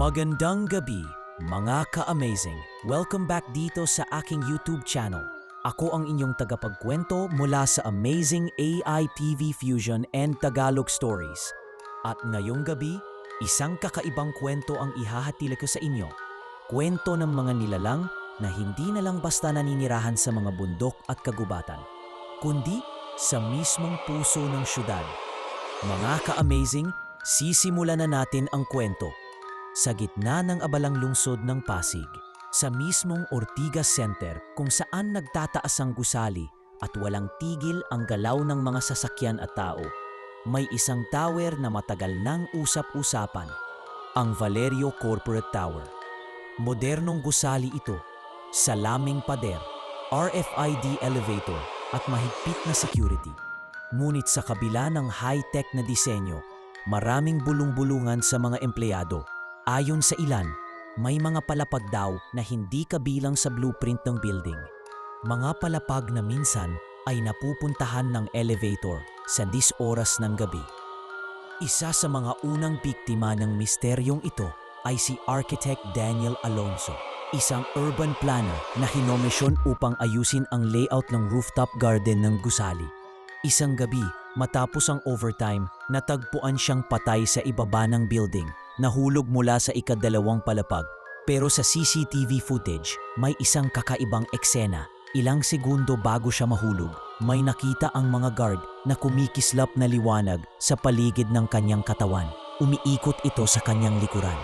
Magandang gabi, mga ka-amazing. Welcome back dito sa aking YouTube channel. Ako ang inyong tagapagkwento mula sa Amazing AI TV Fusion and Tagalog Stories. At ngayong gabi, isang kakaibang kwento ang ihahatid ko sa inyo. Kwento ng mga nilalang na hindi na lang basta naninirahan sa mga bundok at kagubatan, kundi sa mismong puso ng syudad. Mga ka-amazing, sisimulan na natin ang kwento. Sa gitna ng abalang lungsod ng Pasig, sa mismong Ortigas Center kung saan nagtataas ang gusali at walang tigil ang galaw ng mga sasakyan at tao, may isang tower na matagal nang usap-usapan, ang Valerio Corporate Tower. Modernong gusali ito, salaming pader, RFID elevator at mahigpit na security. Ngunit sa kabila ng high-tech na disenyo, maraming bulong-bulungan sa mga empleyado. Ayon sa ilan, may mga palapag daw na hindi kabilang sa blueprint ng building. Mga palapag na minsan ay napupuntahan ng elevator sa 10 oras ng gabi. Isa sa mga unang biktima ng misteryong ito ay si Architect Daniel Alonso, isang urban planner na hinomisyon upang ayusin ang layout ng rooftop garden ng gusali. Isang gabi, matapos ang overtime, natagpuan siyang patay sa ibaba ng building, nahulog mula sa ikadalawang palapag. Pero sa CCTV footage, may isang kakaibang eksena. Ilang segundo bago siya mahulog, may nakita ang mga guard na kumikislap na liwanag sa paligid ng kanyang katawan. Umiikot ito sa kanyang likuran.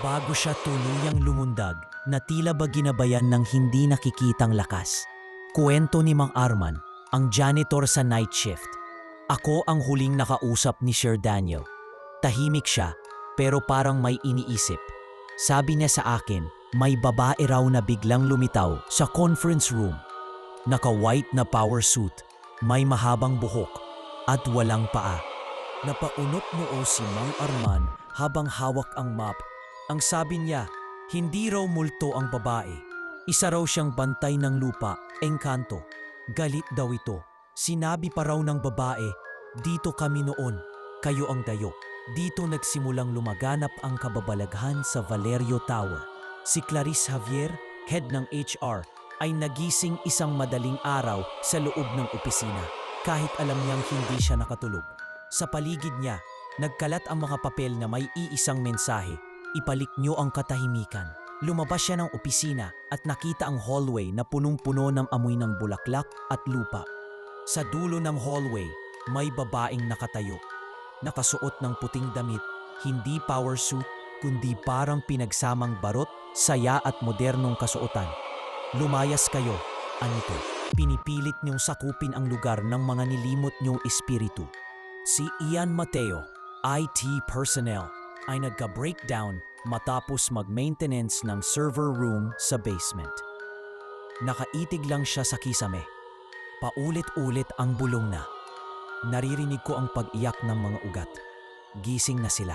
Bago siya tuluyang lumundag, na tila ba ginabayan ng hindi nakikitang lakas. Kuwento ni Mang Arman, ang janitor sa night shift. Ako ang huling nakausap ni Sir Daniel. Tahimik siya, pero parang may iniisip. Sabi niya sa akin, may babae raw na biglang lumitaw sa conference room. Naka-white na power suit, may mahabang buhok, at walang paa. Napaunot noo si Mang Arman habang hawak ang map. Ang sabi niya, hindi raw multo ang babae. Isa raw siyang bantay ng lupa, engkanto. Galit daw ito. Sinabi pa raw ng babae, dito kami noon, kayo ang dayo. Dito nagsimulang lumaganap ang kababalaghan sa Valerio Tower. Si Clarice Javier, head ng HR, ay nagising isang madaling araw sa loob ng opisina kahit alam niyang hindi siya nakatulog. Sa paligid niya, nagkalat ang mga papel na may iisang mensahe. Ipalik niyo ang katahimikan. Lumabas siya ng opisina at nakita ang hallway na punong-puno ng amoy ng bulaklak at lupa. Sa dulo ng hallway, may babaeng nakatayo. Nakasuot ng puting damit, hindi power suit, kundi parang pinagsamang barot, saya at modernong kasuotan. Lumayas kayo, anito. Pinipilit niyong sakupin ang lugar ng mga nilimot niyong espiritu. Si Ian Mateo, IT personnel, ay nagka-breakdown matapos mag-maintenance ng server room sa basement. Nakaitig lang siya sa kisame. Paulit-ulit ang bulong na. Naririnig ko ang pag-iyak ng mga ugat. Gising na sila.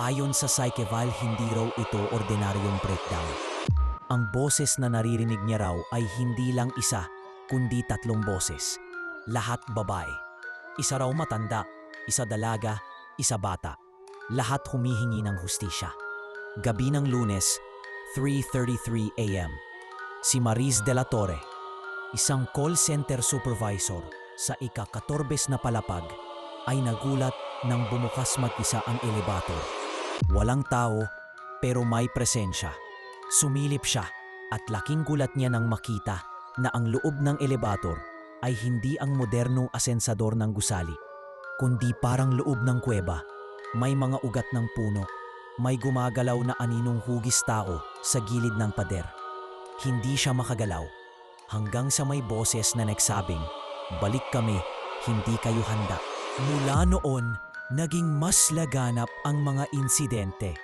Ayon sa Psycheval, hindi raw ito ordinaryong breakdown. Ang boses na naririnig niya raw ay hindi lang isa, kundi tatlong boses. Lahat babae. Isa raw matanda, isa dalaga, isa bata. Lahat humihingi ng hustisya. Gabi ng lunes, 3.33 a.m. Si Maris de la Torre, isang call center supervisor sa ika-katorbes na palapag, ay nagulat nang bumukas mag-isa ang elevator. Walang tao, pero may presensya. Sumilip siya at laking gulat niya nang makita na ang loob ng elevator ay hindi ang modernong asensador ng gusali, kundi parang loob ng kuweba. May mga ugat ng puno, may gumagalaw na aninong hugis tao sa gilid ng pader. Hindi siya makagalaw hanggang sa may boses na nagsabing, Balik kami, hindi kayo handa. Mula noon, naging mas laganap ang mga insidente.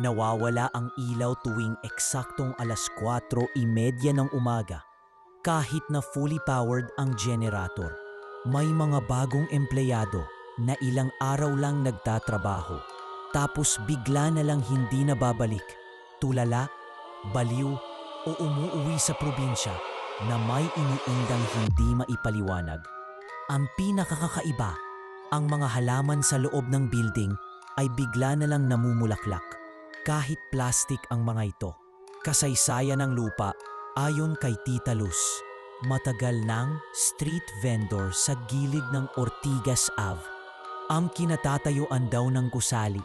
Nawawala ang ilaw tuwing eksaktong alas 4.30 ng umaga kahit na fully powered ang generator. May mga bagong empleyado na ilang araw lang nagtatrabaho tapos bigla na lang hindi na babalik. Tulala, baliw o umuuwi sa probinsya na may iniindang hindi maipaliwanag. Ang pinakakakaiba, ang mga halaman sa loob ng building ay bigla na lang namumulaklak. kahit plastic ang mga ito. Kasaysayan ng lupa ayon kay Tita Luz. Matagal nang street vendor sa gilid ng Ortigas Ave. Ang kinatatayuan daw ng gusali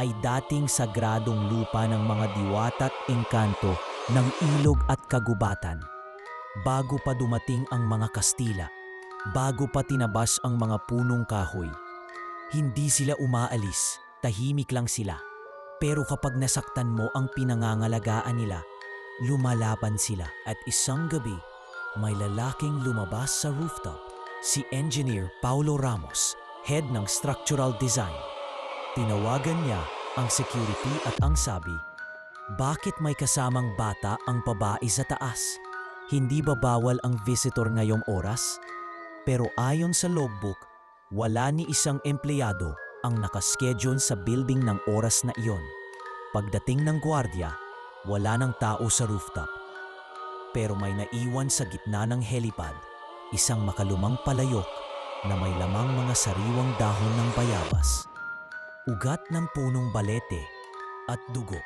ay dating sagradong lupa ng mga diwata at engkanto ng ilog at kagubatan. Bago pa dumating ang mga Kastila, bago pa tinabas ang mga punong kahoy, hindi sila umaalis, tahimik lang sila. Pero kapag nasaktan mo ang pinangangalagaan nila, lumalaban sila at isang gabi, may lalaking lumabas sa rooftop, si Engineer Paulo Ramos, head ng structural design. Tinawagan niya ang security at ang sabi, Bakit may kasamang bata ang babae sa taas? Hindi ba bawal ang visitor ngayong oras? Pero ayon sa logbook, wala ni isang empleyado ang nakaschedule sa building ng oras na iyon. Pagdating ng gwardiya, wala ng tao sa rooftop. Pero may naiwan sa gitna ng helipad, isang makalumang palayok na may lamang mga sariwang dahon ng bayabas, ugat ng punong balete at dugo.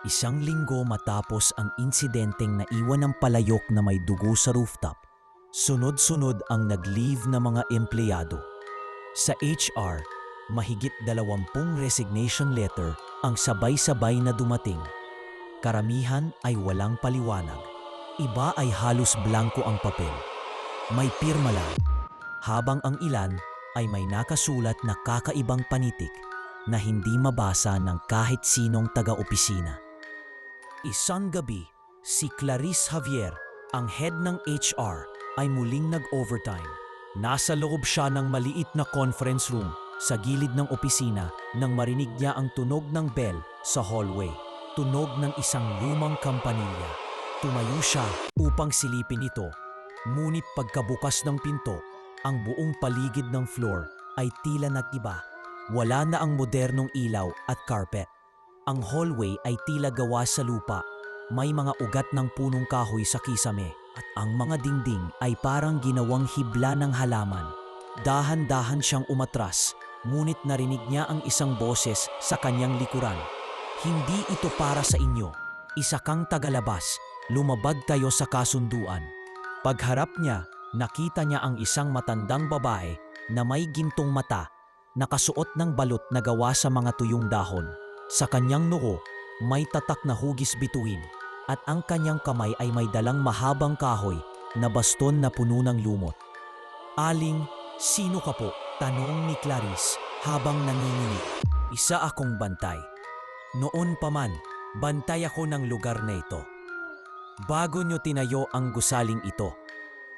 Isang linggo matapos ang insidenteng naiwan ng palayok na may dugo sa rooftop, sunod-sunod ang nag-leave na mga empleyado. Sa HR, mahigit dalawampung resignation letter ang sabay-sabay na dumating. Karamihan ay walang paliwanag. Iba ay halos blanco ang papel. May pirma lang. Habang ang ilan ay may nakasulat na kakaibang panitik na hindi mabasa ng kahit sinong taga-opisina. Isang gabi, si Clarice Javier, ang head ng HR, ay muling nag-overtime. Nasa loob siya ng maliit na conference room sa gilid ng opisina nang marinig niya ang tunog ng bell sa hallway. Tunog ng isang lumang kampanilya. Tumayo siya upang silipin ito. Ngunit pagkabukas ng pinto, ang buong paligid ng floor ay tila nag-iba. Wala na ang modernong ilaw at carpet. Ang hallway ay tila gawa sa lupa. May mga ugat ng punong kahoy sa kisame at ang mga dingding ay parang ginawang hibla ng halaman. Dahan-dahan siyang umatras, ngunit narinig niya ang isang boses sa kanyang likuran. Hindi ito para sa inyo. Isa kang tagalabas. Lumabag kayo sa kasunduan. Pagharap niya, nakita niya ang isang matandang babae na may gintong mata, nakasuot ng balot na gawa sa mga tuyong dahon. Sa kanyang noo, may tatak na hugis bituin at ang kanyang kamay ay may dalang mahabang kahoy na baston na puno ng lumot. Aling, sino ka po? Tanong ni Clarice habang nanginginig. Isa akong bantay. Noon pa man, bantay ako ng lugar na ito. Bago nyo tinayo ang gusaling ito,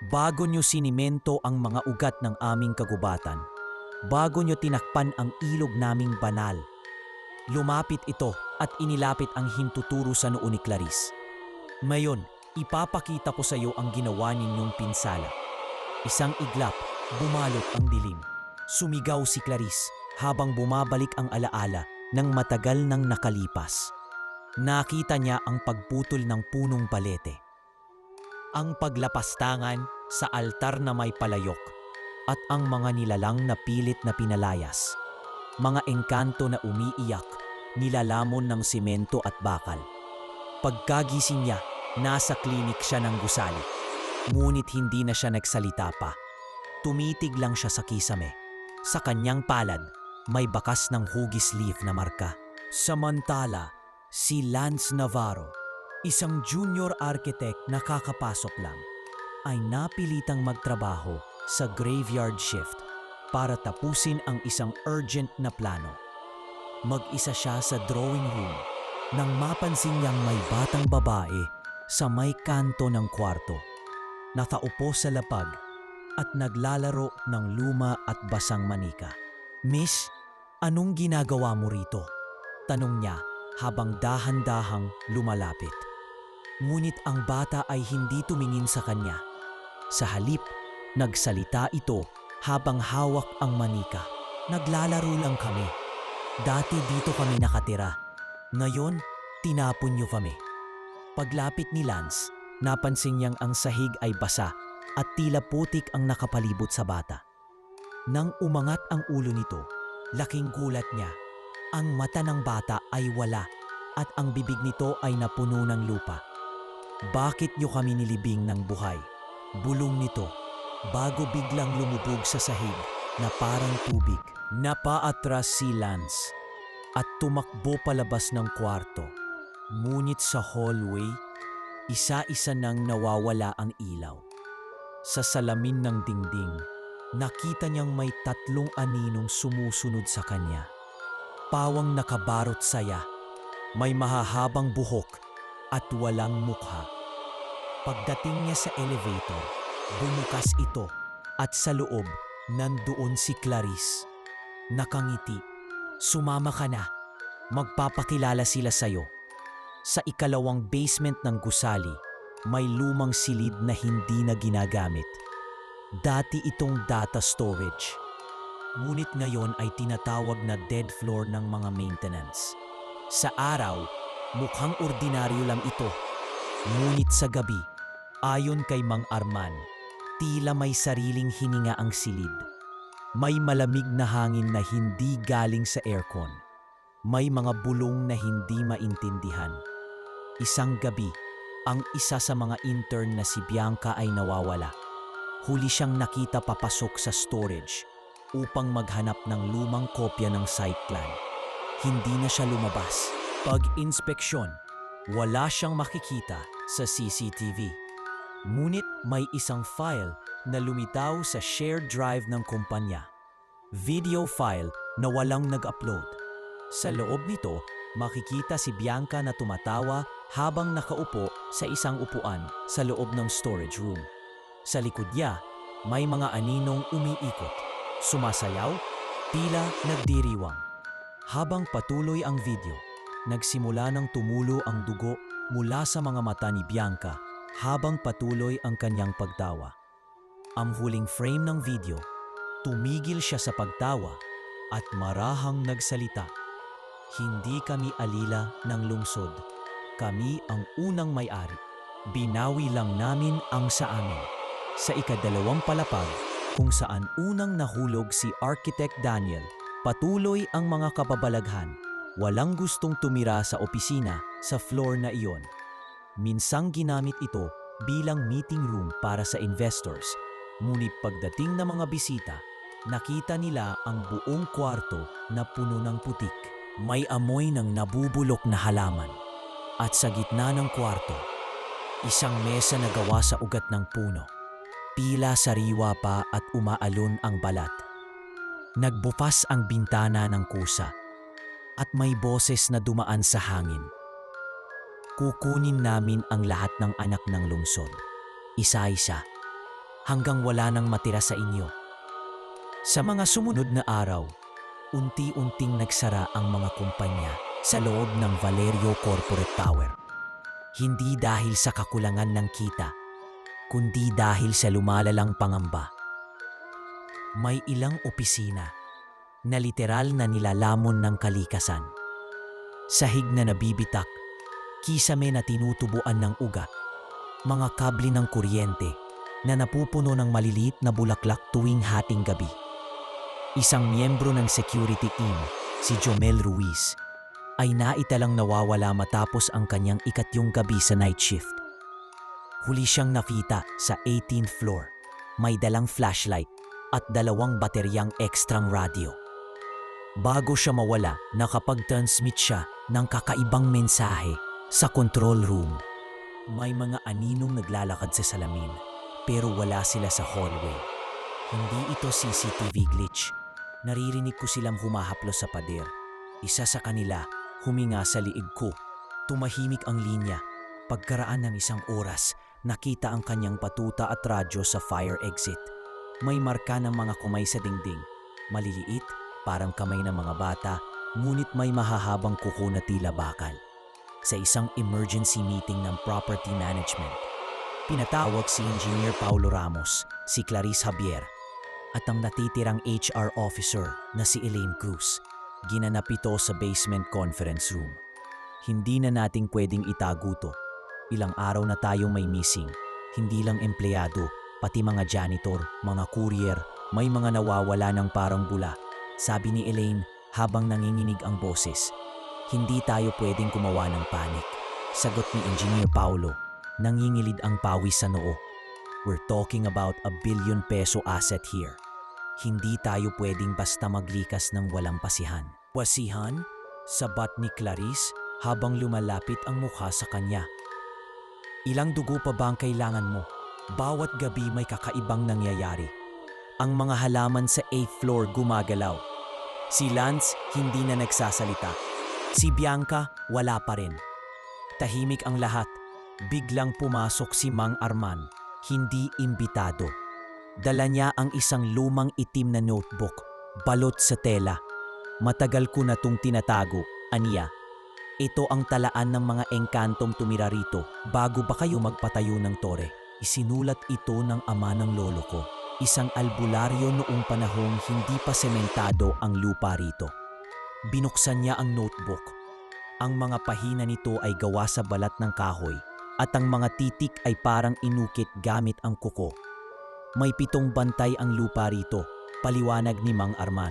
bago nyo sinimento ang mga ugat ng aming kagubatan, bago nyo tinakpan ang ilog naming banal, lumapit ito at inilapit ang hintuturo sa noo ni Clarice. Ngayon, ipapakita ko sa iyo ang ginawa ninyong pinsala. Isang iglap, bumalot ang dilim. Sumigaw si Clarice habang bumabalik ang alaala ng matagal nang nakalipas. Nakita niya ang pagputol ng punong palete. Ang paglapastangan sa altar na may palayok at ang mga nilalang na pilit na pinalayas. Mga engkanto na umiiyak, nilalamon ng simento at bakal. Pagkagising niya, nasa klinik siya ng gusali. Ngunit hindi na siya nagsalita pa. Tumitig lang siya sa kisame. Sa kanyang palad, may bakas ng hugis leaf na marka. Samantala, si Lance Navarro, isang junior architect na kakapasok lang, ay napilitang magtrabaho sa graveyard shift para tapusin ang isang urgent na plano. Mag-isa siya sa drawing room nang mapansin niyang may batang babae sa may kanto ng kwarto. Nakaupo sa lapag at naglalaro ng luma at basang manika. Miss, anong ginagawa mo rito? Tanong niya habang dahan-dahang lumalapit. Ngunit ang bata ay hindi tumingin sa kanya. Sa halip, nagsalita ito habang hawak ang manika. Naglalaro lang kami. Dati dito kami nakatira. Ngayon, tinapon niyo kami. Paglapit ni Lance, napansin niyang ang sahig ay basa at tila putik ang nakapalibot sa bata. Nang umangat ang ulo nito, laking gulat niya. Ang mata ng bata ay wala at ang bibig nito ay napuno ng lupa. Bakit niyo kami nilibing ng buhay? Bulong nito, bago biglang lumubog sa sahig na parang tubig. Napaatras si Lance at tumakbo palabas ng kwarto. Ngunit sa hallway, isa-isa nang nawawala ang ilaw. Sa salamin ng dingding, nakita niyang may tatlong aninong sumusunod sa kanya. Pawang nakabarot saya, may mahahabang buhok at walang mukha. Pagdating niya sa elevator, bumukas ito at sa loob nandoon si Clarice. Nakangiti. Sumama ka na. Magpapakilala sila sa'yo. Sa ikalawang basement ng gusali, may lumang silid na hindi na ginagamit. Dati itong data storage. Ngunit ngayon ay tinatawag na dead floor ng mga maintenance. Sa araw, mukhang ordinaryo lang ito. Ngunit sa gabi, ayon kay Mang Arman, tila may sariling hininga ang silid. May malamig na hangin na hindi galing sa aircon. May mga bulong na hindi maintindihan. Isang gabi, ang isa sa mga intern na si Bianca ay nawawala. Huli siyang nakita papasok sa storage upang maghanap ng lumang kopya ng site plan. Hindi na siya lumabas. Pag-inspeksyon, wala siyang makikita sa CCTV. Ngunit may isang file na lumitaw sa shared drive ng kumpanya. Video file na walang nag-upload. Sa loob nito, makikita si Bianca na tumatawa habang nakaupo sa isang upuan sa loob ng storage room. Sa likod niya, may mga aninong umiikot, sumasayaw, tila nagdiriwang. Habang patuloy ang video, nagsimula ng tumulo ang dugo mula sa mga mata ni Bianca habang patuloy ang kanyang pagtawa. Ang huling frame ng video, tumigil siya sa pagtawa at marahang nagsalita. Hindi kami alila ng lungsod. Kami ang unang may-ari. Binawi lang namin ang sa amin. Sa ikadalawang palapag, kung saan unang nahulog si Architect Daniel, patuloy ang mga kababalaghan. Walang gustong tumira sa opisina sa floor na iyon. Minsang ginamit ito bilang meeting room para sa investors. Ngunit pagdating ng mga bisita, nakita nila ang buong kwarto na puno ng putik. May amoy ng nabubulok na halaman. At sa gitna ng kwarto, isang mesa na gawa sa ugat ng puno. Pila sariwa pa at umaalon ang balat. Nagbukas ang bintana ng kusa at may boses na dumaan sa hangin. Kukunin namin ang lahat ng anak ng lungsod, isa-isa, hanggang wala nang matira sa inyo. Sa mga sumunod na araw, unti-unting nagsara ang mga kumpanya sa loob ng Valerio Corporate Tower. Hindi dahil sa kakulangan ng kita, kundi dahil sa lumalalang pangamba. May ilang opisina na literal na nilalamon ng kalikasan. Sahig na nabibitak, kisame na tinutubuan ng ugat, mga kable ng kuryente na napupuno ng maliliit na bulaklak tuwing hating gabi. Isang miyembro ng security team, si Jomel Ruiz, ay naitalang nawawala matapos ang kanyang ikatyong gabi sa night shift. Huli siyang nakita sa 18th floor. May dalang flashlight at dalawang bateryang ekstrang radyo. Bago siya mawala, nakapag-transmit siya ng kakaibang mensahe sa control room. May mga aninong naglalakad sa salamin, pero wala sila sa hallway. Hindi ito CCTV glitch. Naririnig ko silang humahaplos sa pader. Isa sa kanila, huminga sa liig ko. Tumahimik ang linya. Pagkaraan ng isang oras, nakita ang kanyang patuta at radyo sa fire exit. May marka ng mga kumay sa dingding. Maliliit, parang kamay ng mga bata, ngunit may mahahabang kuko na tila bakal. Sa isang emergency meeting ng property management, pinatawag si Engineer Paulo Ramos, si Clarice Javier, at ang natitirang HR officer na si Elaine Cruz. Ginanap ito sa basement conference room. Hindi na nating pwedeng itago to. Ilang araw na tayong may missing. Hindi lang empleyado, pati mga janitor, mga courier, may mga nawawala ng parang bula. Sabi ni Elaine habang nanginginig ang boses. Hindi tayo pwedeng gumawa ng panik. Sagot ni Engineer Paulo. Nangingilid ang pawis sa noo. We're talking about a billion peso asset here. Hindi tayo pwedeng basta maglikas ng walang pasihan. Wasihan? Sabat ni Clarice habang lumalapit ang mukha sa kanya. Ilang dugo pa ba ang kailangan mo? Bawat gabi may kakaibang nangyayari. Ang mga halaman sa 8th floor gumagalaw. Si Lance hindi na nagsasalita. Si Bianca wala pa rin. Tahimik ang lahat. Biglang pumasok si Mang Arman, hindi imbitado. Dala niya ang isang lumang itim na notebook, balot sa tela. Matagal ko na tong tinatago, aniya. Ito ang talaan ng mga engkantong tumira rito bago ba kayo magpatayo ng tore. Isinulat ito ng ama ng lolo ko. Isang albularyo noong panahong hindi pa sementado ang lupa rito. Binuksan niya ang notebook. Ang mga pahina nito ay gawa sa balat ng kahoy at ang mga titik ay parang inukit gamit ang kuko. May pitong bantay ang lupa rito, paliwanag ni Mang Arman.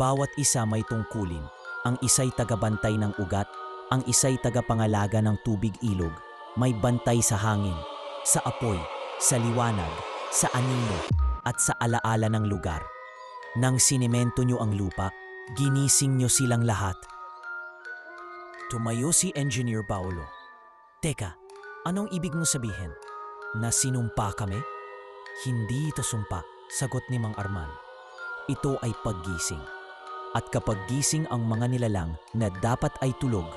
Bawat isa may tungkulin. Ang isa'y tagabantay ng ugat, ang isa'y tagapangalaga ng tubig ilog, may bantay sa hangin, sa apoy, sa liwanag, sa anino, at sa alaala ng lugar. Nang sinemento nyo ang lupa, ginising nyo silang lahat. Tumayo si Engineer Paulo. Teka, anong ibig mong sabihin? Na sinumpa kami? Hindi ito sumpa, sagot ni Mang Arman. Ito ay paggising. At kapag gising ang mga nilalang na dapat ay tulog,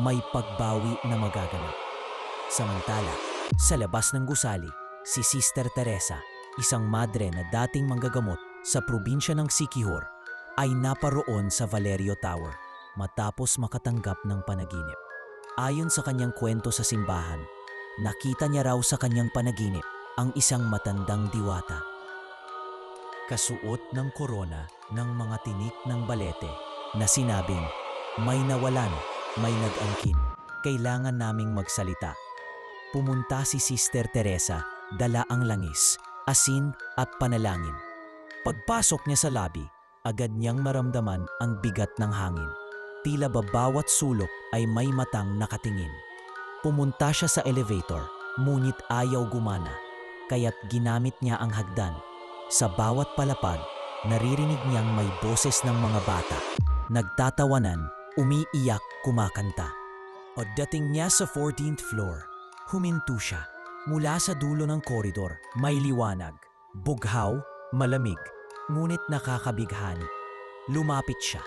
may pagbawi na magaganap. Samantala, sa labas ng gusali, si Sister Teresa, isang madre na dating manggagamot sa probinsya ng Sikihor, ay naparoon sa Valerio Tower matapos makatanggap ng panaginip. Ayon sa kanyang kwento sa simbahan, nakita niya raw sa kanyang panaginip ang isang matandang diwata. Kasuot ng korona ng mga tinik ng balete na sinabing, may nawalan, may nag-angkin, kailangan naming magsalita. Pumunta si Sister Teresa, dala ang langis, asin at panalangin. Pagpasok niya sa labi, agad niyang maramdaman ang bigat ng hangin. Tila ba bawat sulok ay may matang nakatingin. Pumunta siya sa elevator, ngunit ayaw gumana, kaya't ginamit niya ang hagdan. Sa bawat palapag, naririnig niyang may boses ng mga bata. Nagtatawanan, umiiyak, kumakanta. Pagdating niya sa 14th floor, huminto siya. Mula sa dulo ng koridor, may liwanag, bughaw, malamig, ngunit nakakabighani. Lumapit siya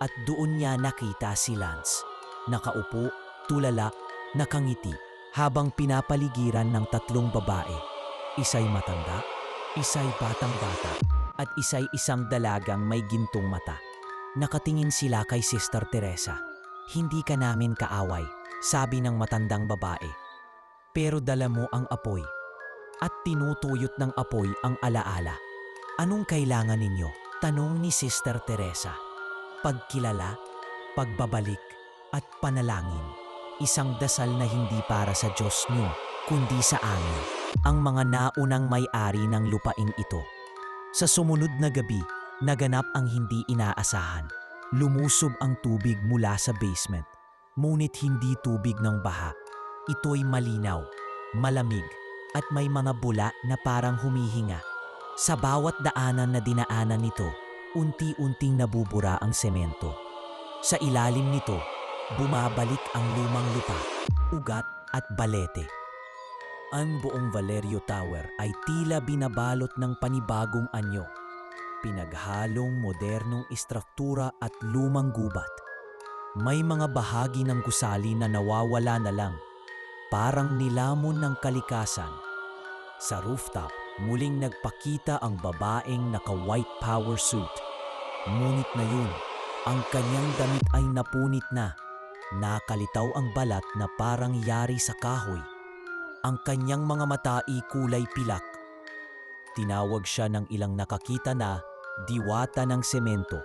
at doon niya nakita si Lance. Nakaupo, tulala, nakangiti habang pinapaligiran ng tatlong babae. Isa'y matanda, isa'y batang-bata, at isa'y isang dalagang may gintong mata. Nakatingin sila kay Sister Teresa. Hindi ka namin kaaway, sabi ng matandang babae. Pero dala mo ang apoy at tinutuyot ng apoy ang alaala. Anong kailangan ninyo? Tanong ni Sister Teresa pagkilala, pagbabalik, at panalangin. Isang dasal na hindi para sa Diyos nyo, kundi sa amin, ang mga naunang may-ari ng lupaing ito. Sa sumunod na gabi, naganap ang hindi inaasahan. Lumusob ang tubig mula sa basement, ngunit hindi tubig ng baha. Ito'y malinaw, malamig, at may mga bula na parang humihinga. Sa bawat daanan na dinaanan nito, unti-unting nabubura ang semento. Sa ilalim nito, bumabalik ang lumang lupa, ugat at balete. Ang buong Valerio Tower ay tila binabalot ng panibagong anyo. Pinaghalong modernong istruktura at lumang gubat. May mga bahagi ng gusali na nawawala na lang, parang nilamon ng kalikasan. Sa rooftop, muling nagpakita ang babaeng naka-white power suit. Ngunit na yun, ang kanyang damit ay napunit na. Nakalitaw ang balat na parang yari sa kahoy. Ang kanyang mga mata ay kulay pilak. Tinawag siya ng ilang nakakita na diwata ng semento.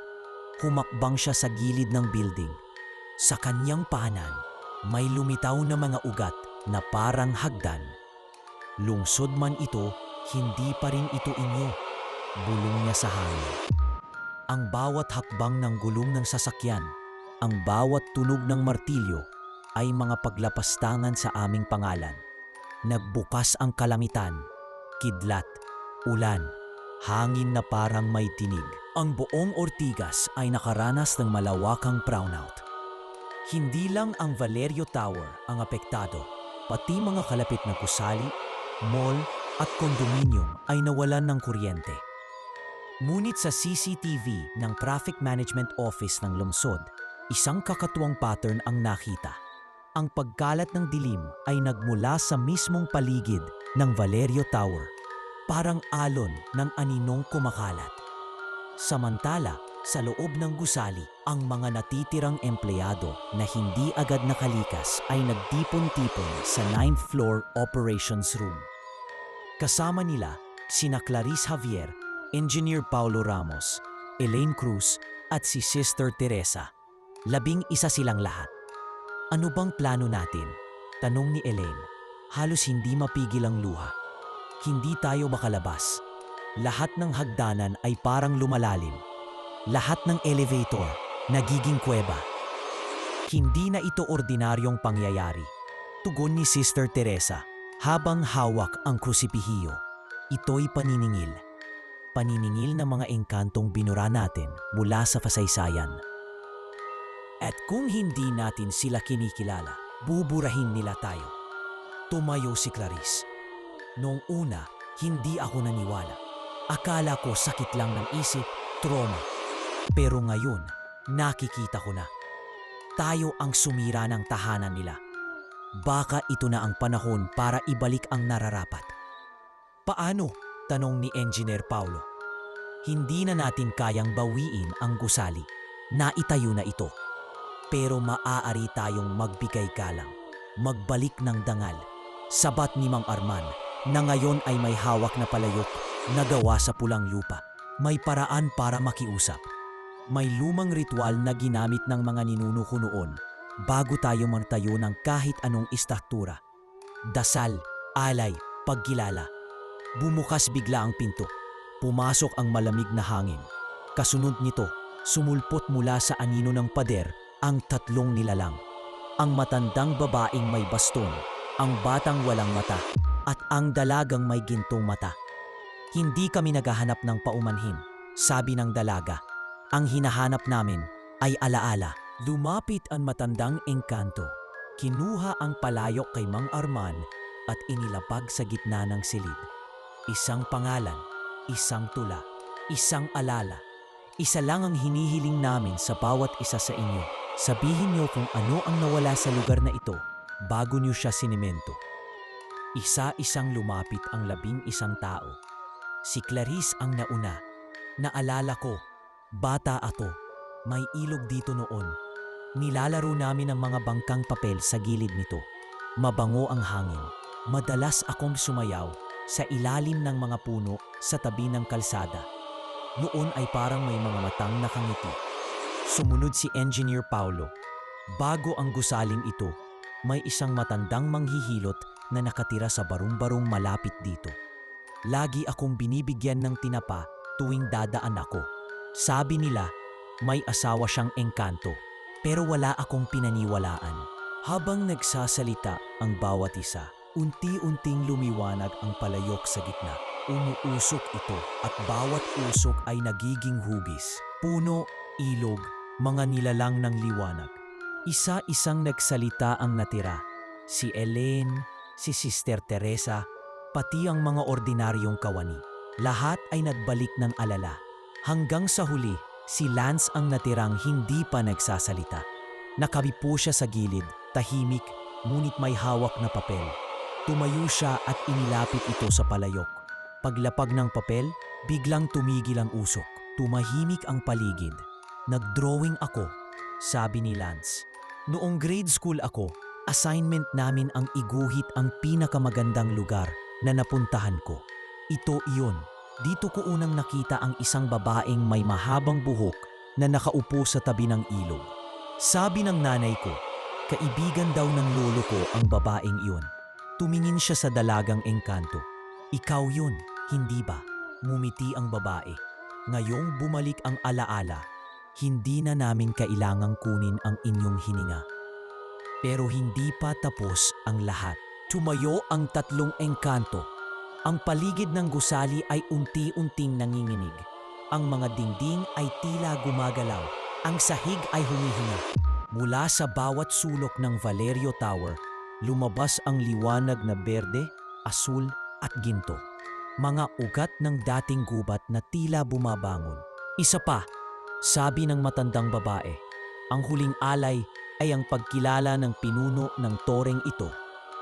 Humakbang siya sa gilid ng building. Sa kanyang panan, may lumitaw na mga ugat na parang hagdan. Lungsod man ito, hindi pa rin ito inyo. Bulong niya sa hangin. Ang bawat hakbang ng gulong ng sasakyan, ang bawat tunog ng martilyo ay mga paglapastangan sa aming pangalan. Nagbukas ang kalamitan, kidlat, ulan, hangin na parang may tinig. Ang buong Ortigas ay nakaranas ng malawakang brownout. Hindi lang ang Valerio Tower ang apektado, pati mga kalapit na gusali, mall at kondominium ay nawalan ng kuryente. Ngunit sa CCTV ng Traffic Management Office ng lungsod, isang kakatuwang pattern ang nakita. Ang pagkalat ng dilim ay nagmula sa mismong paligid ng Valerio Tower, parang alon ng aninong kumakalat. Samantala, sa loob ng gusali, ang mga natitirang empleyado na hindi agad nakalikas ay nagtipon-tipon sa 9th floor operations room. Kasama nila sina Clarice Javier, Engineer Paulo Ramos, Elaine Cruz at si Sister Teresa. Labing isa silang lahat. Ano bang plano natin? Tanong ni Elaine. Halos hindi mapigil ang luha. Hindi tayo makalabas. Lahat ng hagdanan ay parang lumalalim. Lahat ng elevator nagiging kuweba. Hindi na ito ordinaryong pangyayari. Tugon ni Sister Teresa habang hawak ang krusipihiyo. Ito'y paniningil. Paniningil ng mga engkantong binura natin mula sa kasaysayan. At kung hindi natin sila kinikilala, buburahin nila tayo. Tumayo si Clarice. Noong una, hindi ako naniwala. Akala ko sakit lang ng isip, trauma. Pero ngayon, nakikita ko na. Tayo ang sumira ng tahanan nila. Baka ito na ang panahon para ibalik ang nararapat. Paano? Tanong ni Engineer Paulo. Hindi na natin kayang bawiin ang gusali. Naitayo na ito. Pero maaari tayong magbigay kalang. Magbalik ng dangal. Sabat ni Mang Arman na ngayon ay may hawak na palayok na gawa sa pulang lupa. May paraan para makiusap. May lumang ritual na ginamit ng mga ninuno ko noon bago tayo magtayo ng kahit anong istruktura. Dasal, alay, pagkilala. Bumukas bigla ang pinto. Pumasok ang malamig na hangin. Kasunod nito, sumulpot mula sa anino ng pader ang tatlong nilalang. Ang matandang babaeng may baston, ang batang walang mata, at ang dalagang may gintong mata. Hindi kami naghahanap ng paumanhin, sabi ng dalaga. Ang hinahanap namin ay alaala. Lumapit ang matandang engkanto. Kinuha ang palayok kay Mang Arman at inilapag sa gitna ng silid. Isang pangalan, isang tula, isang alala. Isa lang ang hinihiling namin sa bawat isa sa inyo. Sabihin niyo kung ano ang nawala sa lugar na ito bago niyo siya sinimento. Isa-isang lumapit ang labing isang tao. Si Clarice ang nauna. Naalala ko, bata ako, may ilog dito noon. Nilalaro namin ang mga bangkang papel sa gilid nito. Mabango ang hangin. Madalas akong sumayaw sa ilalim ng mga puno sa tabi ng kalsada. Noon ay parang may mga matang nakangiti. Sumunod si Engineer Paulo. Bago ang gusaling ito, may isang matandang manghihilot na nakatira sa barong-barong malapit dito. Lagi akong binibigyan ng tinapa tuwing dadaan ako. Sabi nila, may asawa siyang engkanto, pero wala akong pinaniwalaan. Habang nagsasalita ang bawat isa, unti-unting lumiwanag ang palayok sa gitna. Umuusok ito at bawat usok ay nagiging hugis. Puno, ilog, mga nilalang ng liwanag. Isa-isang nagsalita ang natira. Si Elaine, si Sister Teresa, pati ang mga ordinaryong kawani. Lahat ay nagbalik ng alala. Hanggang sa huli, si Lance ang natirang hindi pa nagsasalita. Nakabipo siya sa gilid, tahimik, ngunit may hawak na papel. Tumayo siya at inilapit ito sa palayok. Paglapag ng papel, biglang tumigil ang usok. Tumahimik ang paligid. Nagdrawing ako, sabi ni Lance. Noong grade school ako, assignment namin ang iguhit ang pinakamagandang lugar na napuntahan ko. Ito iyon. Dito ko unang nakita ang isang babaeng may mahabang buhok na nakaupo sa tabi ng ilog. Sabi ng nanay ko, kaibigan daw ng lolo ko ang babaeng iyon. Tumingin siya sa dalagang engkanto. Ikaw yun, hindi ba? Ngumiti ang babae. Ngayong bumalik ang alaala, hindi na namin kailangang kunin ang inyong hininga. Pero hindi pa tapos ang lahat. Tumayo ang tatlong engkanto. Ang paligid ng gusali ay unti-unting nanginginig. Ang mga dingding ay tila gumagalaw. Ang sahig ay humihinga. Mula sa bawat sulok ng Valerio Tower, lumabas ang liwanag na berde, asul at ginto. Mga ugat ng dating gubat na tila bumabangon. Isa pa, sabi ng matandang babae, ang huling alay ay ang pagkilala ng pinuno ng toreng ito.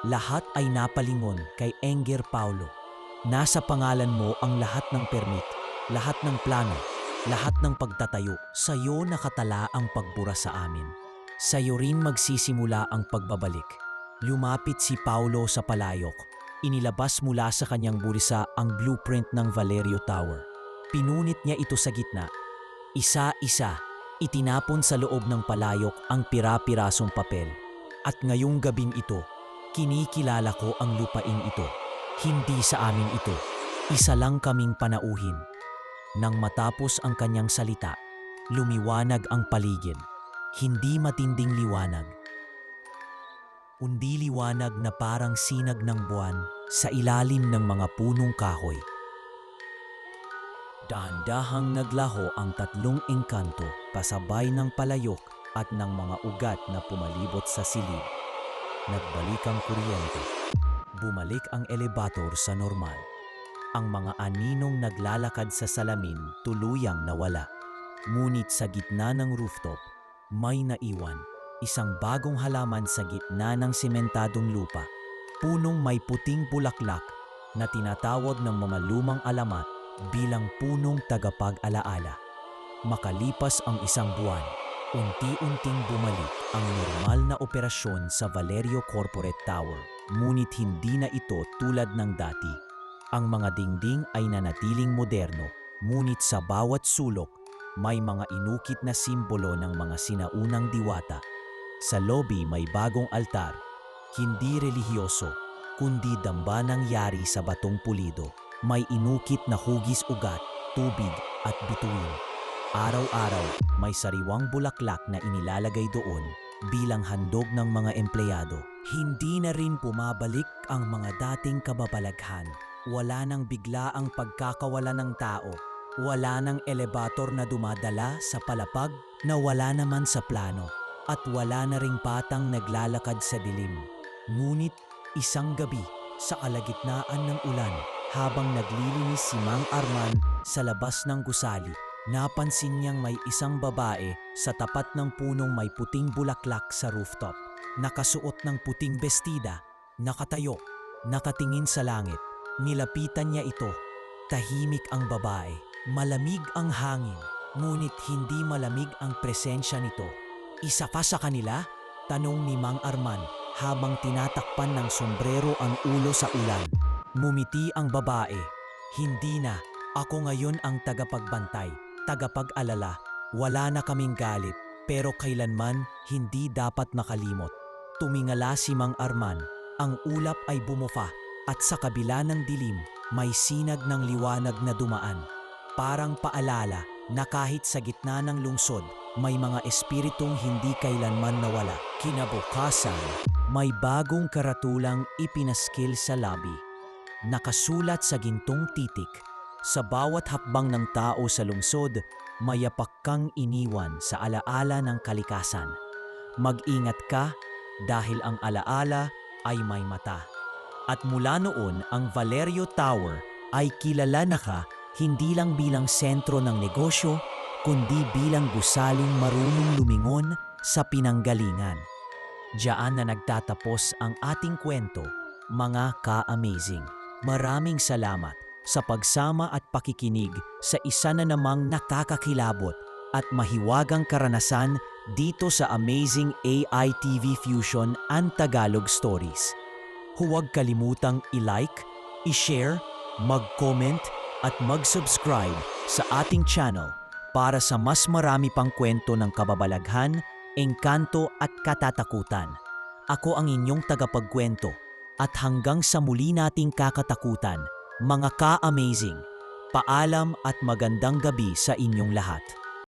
Lahat ay napalingon kay Enger Paulo. Nasa pangalan mo ang lahat ng permit, lahat ng plano, lahat ng pagtatayo. Sa'yo nakatala ang pagbura sa amin. Sa'yo rin magsisimula ang pagbabalik. Lumapit si Paulo sa palayok. Inilabas mula sa kanyang bulisa ang blueprint ng Valerio Tower. Pinunit niya ito sa gitna. Isa-isa, itinapon sa loob ng palayok ang pira-pirasong papel. At ngayong gabing ito, kinikilala ko ang lupain ito. Hindi sa amin ito. Isa lang kaming panauhin. Nang matapos ang kanyang salita, lumiwanag ang paligid. Hindi matinding liwanag. Undi liwanag na parang sinag ng buwan sa ilalim ng mga punong kahoy. Dahan-dahang naglaho ang tatlong engkanto kasabay ng palayok at ng mga ugat na pumalibot sa silid. Nagbalik ang kuryente. Bumalik ang elevator sa normal. Ang mga aninong naglalakad sa salamin tuluyang nawala. Ngunit sa gitna ng rooftop, may naiwan. Isang bagong halaman sa gitna ng sementadong lupa. Punong may puting bulaklak na tinatawag ng mga lumang alamat bilang punong tagapag-alaala. Makalipas ang isang buwan, unti-unting bumalik ang normal na operasyon sa Valerio Corporate Tower. Ngunit hindi na ito tulad ng dati. Ang mga dingding ay nanatiling moderno, ngunit sa bawat sulok may mga inukit na simbolo ng mga sinaunang diwata. Sa lobby may bagong altar, hindi relihiyoso, kundi damba ng yari sa batong pulido. May inukit na hugis ugat, tubig at bituin. Araw-araw, may sariwang bulaklak na inilalagay doon bilang handog ng mga empleyado. Hindi na rin pumabalik ang mga dating kababalaghan. Wala nang bigla ang pagkakawala ng tao. Wala nang elevator na dumadala sa palapag na wala naman sa plano. At wala na ring patang naglalakad sa dilim. Ngunit isang gabi sa kalagitnaan ng ulan habang naglilinis si Mang Arman sa labas ng gusali, napansin niyang may isang babae sa tapat ng punong may puting bulaklak sa rooftop. Nakasuot ng puting bestida, nakatayo, nakatingin sa langit. Nilapitan niya ito. Tahimik ang babae. Malamig ang hangin, ngunit hindi malamig ang presensya nito. Isa ka sa kanila? Tanong ni Mang Arman habang tinatakpan ng sombrero ang ulo sa ulan. Mumiti ang babae. Hindi na. Ako ngayon ang tagapagbantay, tagapag-alala. Wala na kaming galit, pero kailanman hindi dapat makalimot. Tumingala si Mang Arman. Ang ulap ay bumufa at sa kabila ng dilim may sinag ng liwanag na dumaan. Parang paalala na kahit sa gitna ng lungsod, may mga espiritong hindi kailanman nawala. Kinabukasan, may bagong karatulang ipinaskil sa labi. Nakasulat sa gintong titik, sa bawat hakbang ng tao sa lungsod, mayapak kang iniwan sa alaala ng kalikasan. Mag-ingat ka dahil ang alaala ay may mata. At mula noon, ang Valerio Tower ay kilala na ka hindi lang bilang sentro ng negosyo, kundi bilang gusaling marunong lumingon sa pinanggalingan. Diyan na nagtatapos ang ating kwento, mga ka-amazing. Maraming salamat sa pagsama at pakikinig sa isa na namang nakakakilabot at mahiwagang karanasan dito sa Amazing AI TV Fusion and Tagalog Stories. Huwag kalimutang i-like, i-share, mag-comment at mag-subscribe sa ating channel para sa mas marami pang kwento ng kababalaghan, engkanto at katatakutan. Ako ang inyong tagapagkwento at hanggang sa muli nating kakatakutan, mga ka-amazing. Paalam at magandang gabi sa inyong lahat.